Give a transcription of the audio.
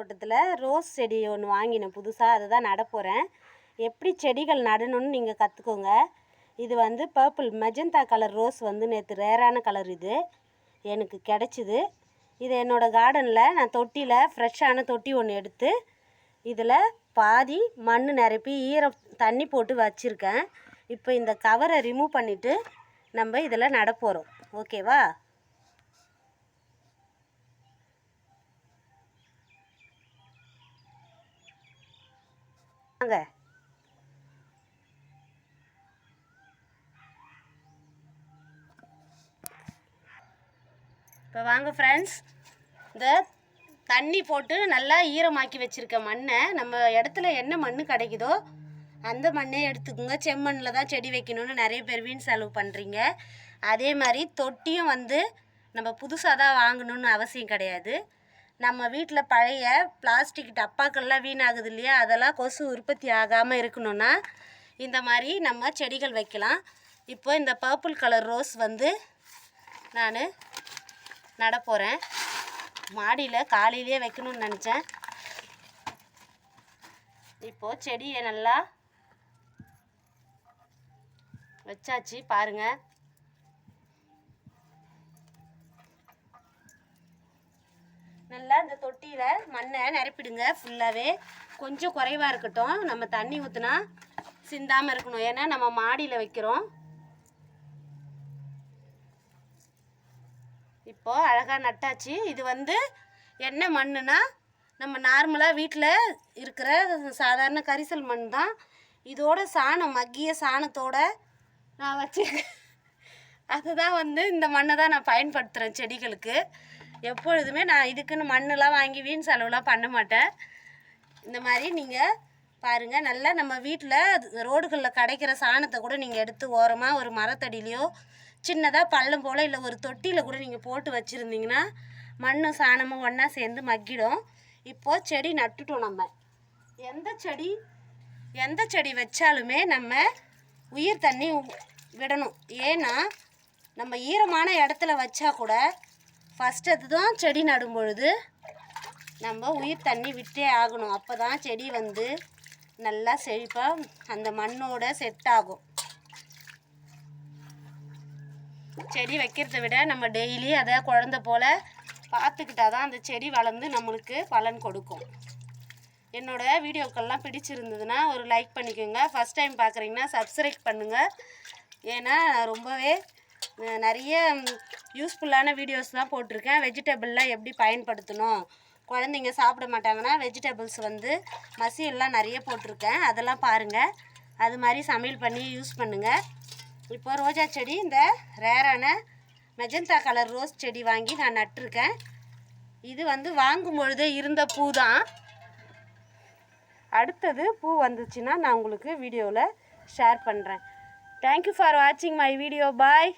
தோட்டத்தில் ரோஸ் செடி ஒன்று வாங்கினேன் புதுசாக அதை தான் நடப்போகிறேன் எப்படி செடிகள் நடணும்னு நீங்கள் கற்றுக்கோங்க இது வந்து பர்பிள் மெஜந்தா கலர் ரோஸ் வந்து நேற்று ரேரான கலர் இது. எனக்கு கிடச்சிது. இது என்னோடய கார்டனில் நான் தொட்டியில் ஃப்ரெஷ்ஷான தொட்டி ஒன்று எடுத்து இதில் பாதி மண் நிரப்பி ஈரம் தண்ணி போட்டு வச்சுருக்கேன். இப்போ இந்த கவரை ரிமூவ் பண்ணிவிட்டு நம்ம இதில் நட போகிறோம் ஓகேவா வாங்க. இப்போ வாங்க ஃப்ரெண்ட்ஸ் இந்த தண்ணி போட்டு நல்லா ஈரமாக்கி வச்சுருக்க மண்ணை நம்ம இடத்துல என்ன மண் கிடைக்குதோ அந்த மண்ணே எடுத்துக்கோங்க. செம்மண்ணில் தான் செடி வைக்கணும்னு நிறைய பேர் வீண் செலவு பண்ணுறீங்க அதே மாதிரி தொட்டியும் வந்து நம்ம புதுசாக தான் வாங்கணும்னு அவசியம் கிடையாது. நம்ம வீட்டில் பழைய பிளாஸ்டிக் டப்பாக்கள்லாம் வீணாகுது இல்லையா அதெல்லாம் கொசு உற்பத்தி ஆகாமல் இருக்கணும்னா இந்த மாதிரி நம்ம செடிகள் வைக்கலாம். இப்போ இந்த பர்பிள் கலர் ரோஸ் வந்து நான் நடப்போகிறேன் மாடியில் காலையிலேயே வைக்கணும்னு நினச்சேன். இப்போது செடியை நல்லா வச்சாச்சு பாருங்கள் நல்லா இந்த தொட்டியில் மண்ணை நிரப்பிடுங்க ஃபுல்லாகவே கொஞ்சம் குறைவாக இருக்கட்டும். நம்ம தண்ணி ஊற்றுனா சிந்தாமல் இருக்கணும். ஏன்னா நம்ம மாடியில் வைக்கிறோம். இப்போ அழகாக நட்டாச்சு. இது வந்து என்ன மண்ணுனா நம்ம நார்மலாக வீட்டில் இருக்கிற சாதாரண கரிசல் மண் தான். இதோட சாணம் மக்கிய சாணத்தோட நான் வச்சுருக்கேன் அதுதான் வந்து இந்த மண்ணை தான் நான் பயன்படுத்துகிறேன் செடிகளுக்கு. எப்பொழுதுமே நான் இதுக்குன்னு மண்ணெலாம் வாங்கி வீண் செலவுலாம் பண்ண மாட்டேன். இந்த மாதிரி நீங்கள் பாருங்கள் நல்லா நம்ம வீட்டில் ரோடுகளில் கிடைக்கிற சாணத்தை கூட நீங்கள் எடுத்து ஓரமாக ஒரு மரத்தடியிலையோ சின்னதாக பள்ளம் போல் இல்லை ஒரு தொட்டியில் கூட நீங்கள் போட்டு வச்சுருந்தீங்கன்னா மண்ணும் சாணமும் ஒன்றா சேர்ந்து மக்கிடும். இப்போது செடி நட்டுட்டோம் நம்ம. எந்த செடி எந்த செடி வச்சாலுமே நம்ம உயிர் தண்ணி விடணும். ஏன்னா நம்ம ஈரமான இடத்துல வச்சா கூட ஃபஸ்ட் அதுதான் செடி நடும் பொழுது நம்ம உயிர் தண்ணி விட்டே ஆகணும். அப்போ தான் செடி வந்து நல்லா செழிப்பாக அந்த மண்ணோட செட் ஆகும். செடி வைக்கிறத விட நம்ம டெய்லி அதை குழந்த போல் பார்த்துக்கிட்டா தான் அந்த செடி வளர்ந்து நம்மளுக்கு பலன் கொடுக்கும். என்னோட வீடியோக்கள்லாம் பிடிச்சிருந்ததுன்னா ஒரு லைக் பண்ணிக்கோங்க. ஃபஸ்ட் டைம் பார்க்குறீங்கன்னா சப்ஸ்கிரைப் பண்ணுங்கள் ஏன்னா ரொம்பவே நிறைய யூஸ்ஃபுல்லான வீடியோஸ் தான் போட்டிருக்கேன். வெஜிடபிள்லாம் எப்படி பயன்படுத்தணும்? குழந்தைங்க சாப்பிட மாட்டாங்கன்னா வெஜிடபிள்ஸ் வந்து மசியெல்லாம் நிறைய போட்டிருக்கேன். அதெல்லாம் பாருங்கள் அது மாதிரி சமையல் பண்ணி யூஸ் பண்ணுங்கள் இப்போ ரோஜா செடி இந்த ரேரான மெஜந்தா கலர் ரோஸ் செடி வாங்கி நான் நட்டிருக்கேன். இது வந்து வாங்கும் பொழுதே இருந்த பூ தான். அடுத்தது பூ வந்துச்சுன்னா நான் உங்களுக்கு வீடியோவில் ஷேர் பண்ணுறேன் தேங்க்யூ ஃபார் வாட்சிங் மை வீடியோ பாய்